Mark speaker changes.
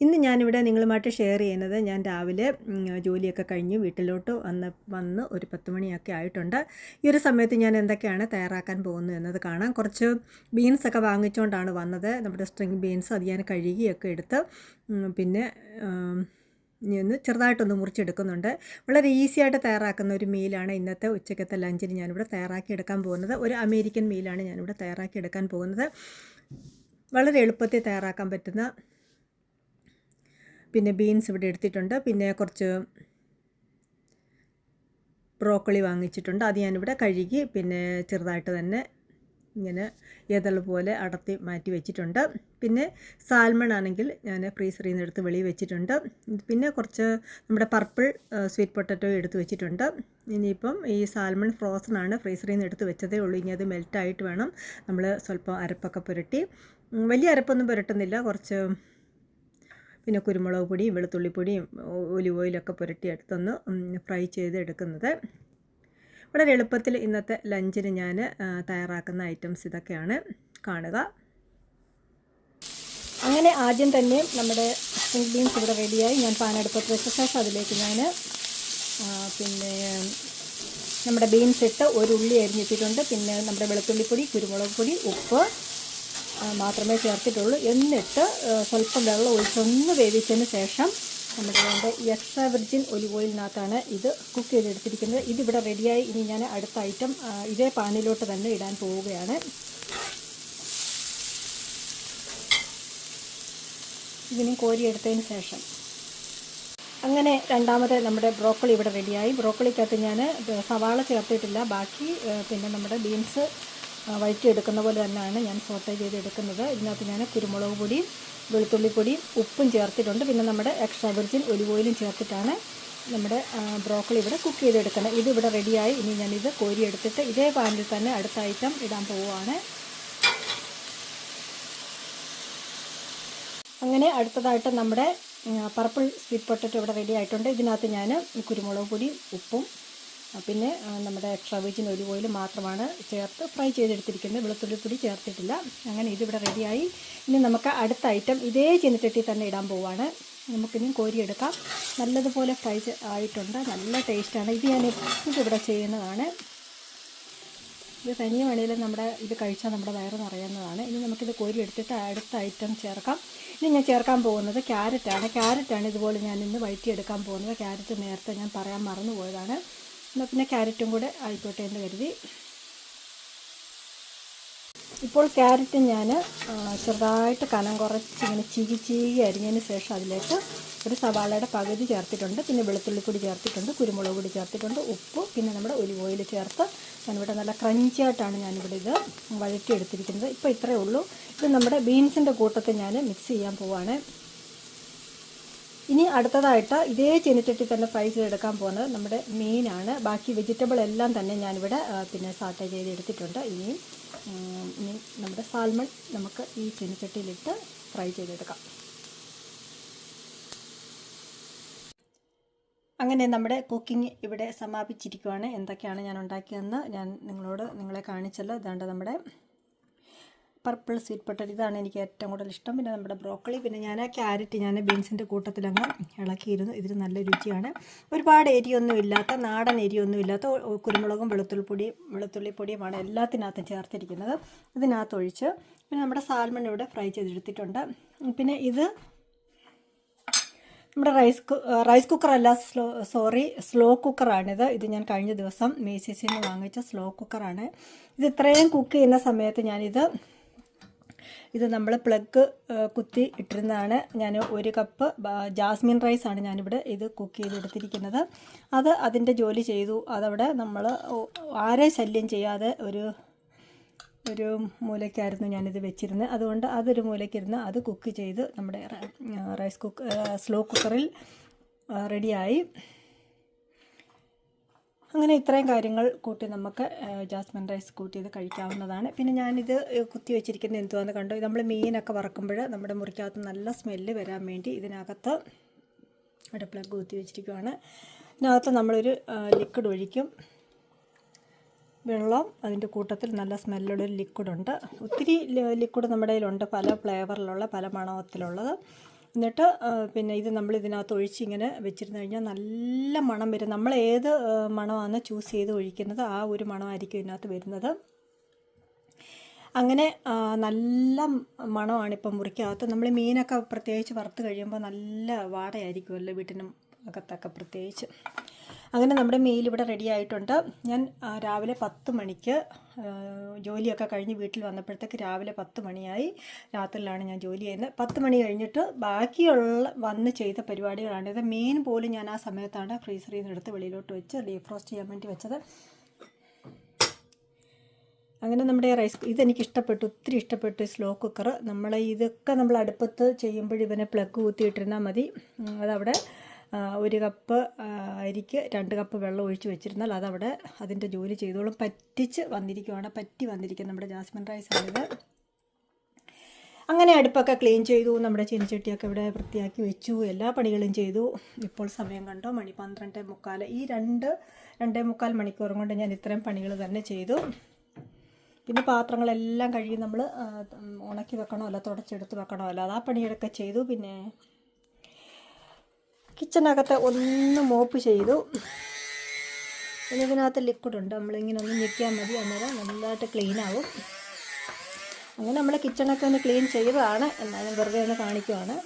Speaker 1: ഇന്ന് ഞാനിവിടെ നിങ്ങളുമായിട്ട് ഷെയർ ചെയ്യുന്നത് ഞാൻ രാവിലെ ജോലിയൊക്കെ കഴിഞ്ഞ് വീട്ടിലോട്ട് വന്ന് വന്ന് ഒരു പത്ത് മണിയൊക്കെ ആയിട്ടുണ്ട്. ഈ ഒരു സമയത്ത് ഞാൻ എന്തൊക്കെയാണ് തയ്യാറാക്കാൻ പോകുന്നത് എന്നത് കാണാം. കുറച്ച് ബീൻസൊക്കെ വാങ്ങിച്ചുകൊണ്ടാണ് വന്നത്. നമ്മുടെ സ്ട്രിങ് ബീൻസ് അത് ഞാൻ കഴുകിയൊക്കെ എടുത്ത് പിന്നെ ഞാൻ ചെറുതായിട്ടൊന്ന് മുറിച്ചെടുക്കുന്നുണ്ട്. വളരെ ഈസി ആയിട്ട് തയ്യാറാക്കുന്ന ഒരു മീലാണ് ഇന്നത്തെ ഉച്ചക്കത്തെ ലഞ്ചിന് ഞാനിവിടെ തയ്യാറാക്കി എടുക്കാൻ പോകുന്നത്. ഒരു അമേരിക്കൻ മീലാണ് ഞാനിവിടെ തയ്യാറാക്കി എടുക്കാൻ പോകുന്നത്. വളരെ എളുപ്പത്തിൽ തയ്യാറാക്കാൻ പറ്റുന്ന പിന്നെ ബീൻസ് ഇവിടെ എടുത്തിട്ടുണ്ട്. പിന്നെ കുറച്ച് ബ്രോക്കളി വാങ്ങിച്ചിട്ടുണ്ട്. അത് ഞാനിവിടെ കഴുകി പിന്നെ ചെറുതായിട്ട് തന്നെ ഇങ്ങനെ ഏതൾ പോലെ അടർത്തി മാറ്റി വെച്ചിട്ടുണ്ട്. പിന്നെ സാൽമൺ ആണെങ്കിൽ ഞാൻ ഫ്രീസറിൽ നിന്ന് എടുത്ത് വെളിയിൽ വെച്ചിട്ടുണ്ട്. പിന്നെ കുറച്ച് നമ്മുടെ പർപ്പിൾ സ്വീറ്റ് പൊട്ടറ്റോ എടുത്ത് വെച്ചിട്ടുണ്ട്. ഇനിയിപ്പം ഈ സാൽമൺ ഫ്രോസൺ ആണ്. ഫ്രീസറിൽ നിന്ന് എടുത്ത് വെച്ചതേ ഉള്ളൂ. ഇനി അത് മെൽറ്റായിട്ട് വേണം. നമ്മൾ സ്വല്പം അരപ്പൊക്കെ പുരട്ടി. വലിയ അരപ്പൊന്നും പുരട്ടുന്നില്ല. കുറച്ച് പിന്നെ കുരുമുളക് പൊടിയും വെളുത്തുള്ളിപ്പൊടിയും ഒലിവ് ഓയിലൊക്കെ പുരട്ടി എടുത്തൊന്ന് ഫ്രൈ ചെയ്ത് എടുക്കുന്നത് വളരെ എളുപ്പത്തിൽ ഇന്നത്തെ ലഞ്ചിന് ഞാൻ തയ്യാറാക്കുന്ന ഐറ്റംസ് ഇതൊക്കെയാണ് കാണുക. അങ്ങനെ ആദ്യം തന്നെ നമ്മുടെ സ്പ്രിംഗ് ബീൻസ് ഇവിടെ റെഡിയായി ഞാൻ പാനെടുപ്പത്ത് വെച്ച ശേഷം അതിലേക്ക് ഞാൻ പിന്നെ നമ്മുടെ ബീൻസ് ഇട്ട് ഒരു ഉള്ളി അരിഞ്ഞിട്ടിട്ടുണ്ട്. പിന്നെ നമ്മുടെ വെളുത്തുള്ളിപ്പൊടി കുരുമുളക് പൊടി ഉപ്പ് മാത്രമേ ചേർത്തിട്ടുള്ളൂ. എന്നിട്ട് സ്വല്പം വെള്ളം ഒഴിച്ചൊന്ന് വേവിച്ചതിന് ശേഷം നമ്മുടെ വേണ്ട എക്സ്ട്രാ വിർജിൻ ഒലിവ് ഓയിലിനകത്താണ് ഇത് കുക്ക് ചെയ്തെടുത്തിരിക്കുന്നത്. ഇതിവിടെ റെഡിയായി ഇനി ഞാൻ അടുത്ത ഐറ്റം ഇതേ പാനിലോട്ട് തന്നെ ഇടാൻ പോവുകയാണ്. ഇതിനും കോരിയെടുത്തതിന് ശേഷം. അങ്ങനെ രണ്ടാമത് നമ്മുടെ ബ്രോക്കോളി ഇവിടെ റെഡിയായി ബ്രോക്കോളിക്കകത്ത് ഞാൻ സവാള ചേർത്തിട്ടില്ല. ബാക്കി പിന്നെ നമ്മുടെ ബീൻസ് വഴറ്റിയെടുക്കുന്ന പോലെ തന്നെയാണ് ഞാൻ സോട്ടേ ചെയ്തെടുക്കുന്നത്. ഇതിനകത്ത് ഞാൻ കുരുമുളക് പൊടിയും വെളുത്തുള്ളി പൊടിയും ഉപ്പും ചേർത്തിട്ടുണ്ട്. പിന്നെ നമ്മുടെ എക്സ്ട്രാ വെർജിൻ ഒലിവ് ഓയിലും ചേർത്തിട്ടാണ് നമ്മുടെ ബ്രോക്കളി ഇവിടെ കുക്ക് ചെയ്തെടുക്കുന്നത്. ഇത് ഇവിടെ റെഡിയായി ഇനി ഞാനിത് കോരിയെടുത്തിട്ട് ഇതേ പാനിൽ തന്നെ അടുത്ത ഐറ്റം ഇടാൻ പോവുകയാണ്. അങ്ങനെ അടുത്തതായിട്ട് നമ്മുടെ പർപ്പിൾ സ്വീറ്റ് പൊട്ടറ്റോ ഇവിടെ റെഡി ആയിട്ടുണ്ട്. ഇതിനകത്ത് ഞാൻ കുരുമുളക് പൊടി ഉപ്പും പിന്നെ നമ്മുടെ എക്സ്ട്രാ വെജിന് ഒരു ഓയിൽ മാത്രമാണ് ചേർത്ത് ഫ്രൈ ചെയ്തെടുത്തിരിക്കുന്നത്. വെളുത്തുള്ളി പൊടി ചേർത്തിട്ടില്ല. അങ്ങനെ ഇതിവിടെ റെഡിയായി ഇനി നമുക്ക് അടുത്ത ഐറ്റം ഇതേ ചീനച്ചട്ടി തന്നെ ഇടാൻ പോവാണ്. നമുക്കിനി കോരിയെടുക്കാം. നല്ലതുപോലെ ഫ്രൈ ആയിട്ടുണ്ട്. നല്ല ടേസ്റ്റാണ് ഇത് ഞാൻ എപ്പോഴും ഇവിടെ ചെയ്യുന്നതാണ്. ഇത് തനിയെ വേണേലും നമ്മുടെ ഇത് കഴിച്ചാൽ നമ്മുടെ വയറ് നിറയുന്നതാണ്. ഇനി നമുക്കിത് കോരി എടുത്തിട്ട് അടുത്ത ഐറ്റം ചേർക്കാം. ഇനി ഞാൻ ചേർക്കാൻ പോകുന്നത് ക്യാരറ്റാണ് ക്യാരറ്റാണ് ഇതുപോലെ ഞാൻ ഇന്ന് വഴറ്റിയെടുക്കാൻ പോകുന്നത്. ക്യാരറ്റ് നേരത്തെ ഞാൻ പറയാൻ മറന്നു പോയതാണ് എന്നാൽ പിന്നെ ക്യാരറ്റും കൂടെ ആയിക്കോട്ടെ എന്ന് കരുതി. ഇപ്പോൾ ക്യാരറ്റ് ഞാൻ ചെറുതായിട്ട് കനം കുറച്ച് ഇങ്ങനെ ചീകി ചീകി അരിഞ്ഞതിന് ശേഷം അതിലേക്ക് ഒരു സവാളയുടെ പകുതി ചേർത്തിട്ടുണ്ട്. പിന്നെ വെളുത്തുള്ളി കൂടി ചേർത്തിട്ടുണ്ട് കുരുമുളക് കൂടി ചേർത്തിട്ടുണ്ട് ഉപ്പ് പിന്നെ നമ്മുടെ ഒലിവ് ഓയിൽ ചേർത്ത് ഞാനിവിടെ നല്ല ക്രഞ്ചി ആയിട്ടാണ് ഞാനിവിടെ ഇത് വഴറ്റിയെടുത്തിരിക്കുന്നത്. ഇപ്പോൾ ഇത്രയേ ഉള്ളൂ. ഇത് നമ്മുടെ ബീൻസിന്റെ കൂട്ടത്തിൽ ഞാൻ മിക്സ് ചെയ്യാൻ പോവാണ്. ഇനി അടുത്തതായിട്ട് ഇതേ ചീനച്ചട്ടി തന്നെ ഫ്രൈ ചെയ്തെടുക്കാൻ പോകുന്നത് നമ്മുടെ മീനാണ് ബാക്കി വെജിറ്റബിൾ എല്ലാം തന്നെ ഞാനിവിടെ പിന്നെ സാട്ട ചെയ്തെടുത്തിട്ടുണ്ട്. ഇനിയും ഇനി നമ്മുടെ സാൽമൺ നമുക്ക് ഈ ചീനച്ചട്ടിയിലിട്ട് ഫ്രൈ ചെയ്തെടുക്കാം. അങ്ങനെ നമ്മുടെ കുക്കിംഗ് ഇവിടെ സമാപിച്ചിരിക്കുവാണ്. എന്തൊക്കെയാണ് ഞാൻ ഉണ്ടാക്കിയതെന്ന് ഞാൻ നിങ്ങളോട് നിങ്ങളെ കാണിച്ചല്ലോ. ഇതാണ്ട് നമ്മുടെ പർപ്പിൾ സ്വീറ്റ് പൊട്ടറ്റ് ഇതാണ് എനിക്ക് ഏറ്റവും കൂടുതൽ ഇഷ്ടം. പിന്നെ നമ്മുടെ ബ്രോക്കളി പിന്നെ ഞാൻ ആ ക്യാരറ്റ് ഞാൻ ബീൻസിന്റെ കൂട്ടത്തിലങ്ങ് ഇളക്കിയിരുന്നു. ഇതിന് നല്ല രുചിയാണ്. ഒരുപാട് എരിയൊന്നും ഇല്ലാത്ത നാടൻ എരിയൊന്നും ഇല്ലാത്ത കുരുമുളകും വെളുത്തുള്ളി കുരുമുളകും വെളുത്തുള്ളിപ്പൊടിയും വെളുത്തുള്ളിപ്പൊടിയുമാണ് എല്ലാത്തിനകത്തും ചേർത്തിരിക്കുന്നത്. ഇതിനകത്ത് ഒഴിച്ച് പിന്നെ നമ്മുടെ സാൽമൺ ഇവിടെ ഫ്രൈ ചെയ്തെടുത്തിട്ടുണ്ട്. പിന്നെ ഇത് നമ്മുടെ റൈസ് റൈസ് കുക്കറല്ല സ്ലോ സോറി സ്ലോ കുക്കറാണിത് ഇത് ഞാൻ കഴിഞ്ഞ ദിവസം മേസിസിൽ നിന്ന് വാങ്ങിച്ച സ്ലോ കുക്കറാണ് ഇത് ഇത്രയും കുക്ക് ചെയ്യുന്ന സമയത്ത് ഞാനിത് ഇത് നമ്മൾ പ്ലഗ് കുത്തി ഇട്ടിരുന്നതാണ്. ഞാൻ ഒരു കപ്പ് ജാസ്മിൻ റൈസാണ് ഞാനിവിടെ ഇത് കുക്ക് ചെയ്തെടുത്തിരിക്കുന്നത്. അത് അതിന്റെ ജോലി ചെയ്തു. അതവിടെ നമ്മൾ ആരെ ശല്യം ചെയ്യാതെ ഒരു ഒരു മൂലയ്ക്കായിരുന്നു ഞാനിത് വെച്ചിരുന്നത്. അതുകൊണ്ട് അതൊരു മൂലയ്ക്കിരുന്ന് അത് കുക്ക് ചെയ്ത് നമ്മുടെ റൈസ് കുക്ക് സ്ലോ കുക്കറിൽ റെഡിയായി അങ്ങനെ ഇത്രയും കാര്യങ്ങൾ കൂട്ടി നമുക്ക് ജാസ്മിൻ റൈസ് കൂട്ടി ഇത് കഴിക്കാവുന്നതാണ്. പിന്നെ ഞാനിത് കുത്തി വെച്ചിരിക്കുന്നത് എന്തുവാന്ന് കണ്ടു? നമ്മൾ മീനൊക്കെ വറക്കുമ്പോൾ നമ്മുടെ മുറിക്കകത്ത് നല്ല സ്മെല്ല് വരാൻ വേണ്ടി ഇതിനകത്ത് പ്ലഗ് കുത്തി വെച്ചിരിക്കുവാണ്. ഇതിനകത്ത് നമ്മളൊരു ലിക്വിഡ് ഒഴിക്കും. വെള്ളം അതിന്റെ കൂട്ടത്തിൽ നല്ല സ്മെല്ലുള്ളൊരു ലിക്വിഡുണ്ട് ഒത്തിരി ലിക്വിഡ് നമ്മുടെ കയ്യിലുണ്ട്. പല ഫ്ലേവറിലുള്ള പല മണത്തിലുള്ളത്. എന്നിട്ട് പിന്നെ ഇത് നമ്മൾ ഇതിനകത്ത് ഒഴിച്ച് ഇങ്ങനെ വെച്ചിരുന്ന് കഴിഞ്ഞാൽ നല്ല മണം വരും. നമ്മൾ ഏത് മണമാണ് ചൂസ് ചെയ്ത് ഒഴിക്കുന്നത് ആ ഒരു മണമായിരിക്കും ഇതിനകത്ത് വരുന്നത്. അങ്ങനെ നല്ല മണമാണ് ഇപ്പം മുറിക്കകത്ത്. നമ്മൾ മീനൊക്കെ പ്രത്യേകിച്ച് വറുത്ത് കഴിയുമ്പോൾ നല്ല വാടയായിരിക്കുമല്ലോ വീട്ടിനും അകത്തൊക്കെ പ്രത്യേകിച്ച്. അങ്ങനെ നമ്മുടെ മെയിൽ ഇവിടെ റെഡി ആയിട്ടുണ്ട്. ഞാൻ രാവിലെ പത്ത് മണിക്ക് ജോലിയൊക്കെ കഴിഞ്ഞ് വീട്ടിൽ വന്നപ്പോഴത്തേക്ക് രാവിലെ പത്ത് മണിയായി. രാത്രിയിലാണ് ഞാൻ ജോലി ചെയ്യുന്നത്. പത്ത് മണി കഴിഞ്ഞിട്ട് ബാക്കിയുള്ള വന്ന് ചെയ്ത പരിപാടികളാണ് പരിപാടികളാണിത് മെയിൻ പോലും ഞാൻ ആ സമയത്താണ് ഫ്രീസറിൽ നിന്ന് എടുത്ത് വെളിയിലോട്ട് വെച്ച് ഡീഫ്രോസ്റ്റ് ചെയ്യാൻ വേണ്ടി വെച്ചത്. അങ്ങനെ നമ്മുടെ റൈസ് ഇതെനിക്ക് ഇഷ്ടപ്പെട്ടു. ഒത്തിരി ഇഷ്ടപ്പെട്ടു സ്ലോ കുക്കർ നമ്മൾ ഇതൊക്കെ നമ്മൾ അടുപ്പത്ത് ചെയ്യുമ്പോൾ ഇവനെ പ്ലഗ് കുത്തിയിട്ടിരുന്നാൽ മതി. അതവിടെ ഒരു കപ്പ് അരിക്ക് രണ്ട് കപ്പ് വെള്ളം ഒഴിച്ച് വെച്ചിരുന്നാൽ അതവിടെ അതിന്റെ ജോലി ചെയ്തോളും. പറ്റിച്ച് വന്നിരിക്കുവാണ് പറ്റി വന്നിരിക്കും നമ്മുടെ ജാസ്മിൻ റൈസ് ആണിത്. അങ്ങനെ അടുപ്പൊക്കെ ക്ലീൻ ചെയ്തു നമ്മുടെ ചീനിച്ചട്ടിയൊക്കെ ഇവിടെ വൃത്തിയാക്കി വെച്ചു എല്ലാ പണികളും ചെയ്തു. ഇപ്പോൾ സമയം കണ്ടോ മണി പന്ത്രണ്ട് മുക്കാൽ ഈ രണ്ട് രണ്ടേ മുക്കാൽ മണിക്കൂറും കൊണ്ട് ഞാൻ ഇത്രയും പണികൾ തന്നെ ചെയ്തു. പിന്നെ പാത്രങ്ങളെല്ലാം കഴുകി നമ്മൾ ഉണക്കി വെക്കണമല്ലോ തുടച്ചെടുത്ത് വെക്കണമല്ലോ അത് ആ പണിയൊക്കെ ചെയ്തു. പിന്നെ കിച്ചണകത്ത് ഒന്ന് മോപ്പ് ചെയ്തു. ഇതിനകത്ത് ലിക്വിഡ് ഉണ്ട്. നമ്മളിങ്ങനെ ഒന്ന് ഞെക്കിയാൽ മതി. അന്നേരം നല്ലതായിട്ട് ക്ലീൻ ആവും. അങ്ങനെ നമ്മൾ കിച്ചണൊക്കെ ഒന്ന് ക്ലീൻ ചെയ്തതാണ്. എന്നാലും വെറുതെ ഒന്ന് കാണിക്കുവാണ്.